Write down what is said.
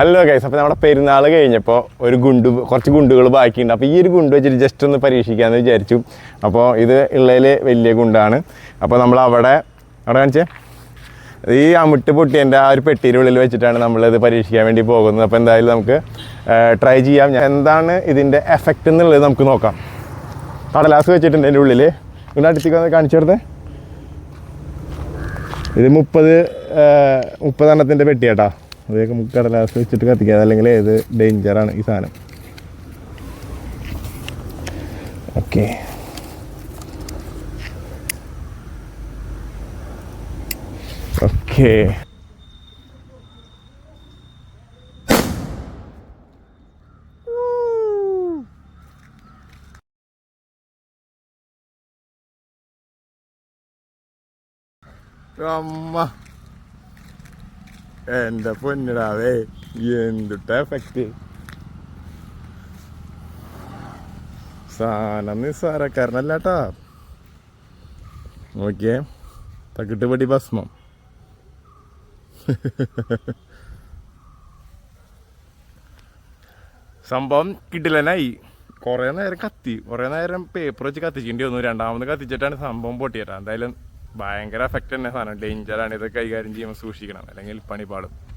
Hello guys അപ്പോൾ നമ്മുടെ പെരുന്നാൾ കഴിഞ്ഞപ്പോൾ ഒരു ഗുണ്ട് കുറച്ച് ഗുണ്ടുകൾ ബാക്കിയുണ്ട്. അപ്പോൾ ഈ ഒരു ഗുണ്ട് വെച്ചിട്ട് ജസ്റ്റ് ഒന്ന് പരീക്ഷിക്കാമെന്ന് വിചാരിച്ചു. അപ്പോൾ ഇത് ഉള്ളതിൽ വലിയ ഗുണ്ടാണ്. അപ്പോൾ നമ്മൾ അവിടെ അവിടെ കാണിച്ചേ? ഈ അമിട്ട് പൊട്ടിയന്റെ ആ ഒരു പെട്ടിയുടെ ഉള്ളിൽ വെച്ചിട്ടാണ് നമ്മളിത് പരീക്ഷിക്കാൻ വേണ്ടി പോകുന്നത്. അപ്പോൾ എന്തായാലും നമുക്ക് ട്രൈ ചെയ്യാം. എന്താണ് ഇതിന്റെ എഫക്റ്റ് എന്നുള്ളത് നമുക്ക് നോക്കാം. കടലാസ് വെച്ചിട്ടുണ്ട് എന്റെ ഉള്ളിൽ ഇവിടെ അടുത്തേക്ക് കാണിച്ചു കൊടുത്തേ. ഇത് മുപ്പത് മുപ്പതെണ്ണത്തിന്റെ പെട്ടിയാട്ടാ അതൊക്കെ മുക്കടലാസ് വെച്ചിട്ട് കത്തിക്കുക. അല്ലെങ്കിൽ ഏത് ഡേഞ്ചറാണ് ഈ സാധനം? ഓക്കെ ഓക്കെ അമ്മ. എന്റെ പൊന്നിടാവേ? എന്തുട്ട എഫക്റ്റ് സാധനം നിസ്സാരക്കാരനല്ലാട്ടാ. നോക്കിയേ തക്കിട്ടുപടി ഭസ്മം. സംഭവം കിട്ടില്ലനായി കുറേ നേരം കത്തി. കുറേ നേരം പേപ്പർ വെച്ച് കത്തിച്ചേണ്ടി വന്നു രണ്ടാമത് കത്തിച്ചിട്ടാണ് സംഭവം പൊട്ടിയത്. എന്തായാലും ഭയങ്കര എഫക്റ്റ് തന്നെ സാധനം. ഡേഞ്ചറാണ് ഇത് കൈകാര്യം ചെയ്യുമ്പോൾ സൂക്ഷിക്കണം. അല്ലെങ്കിൽ പണി പാടും.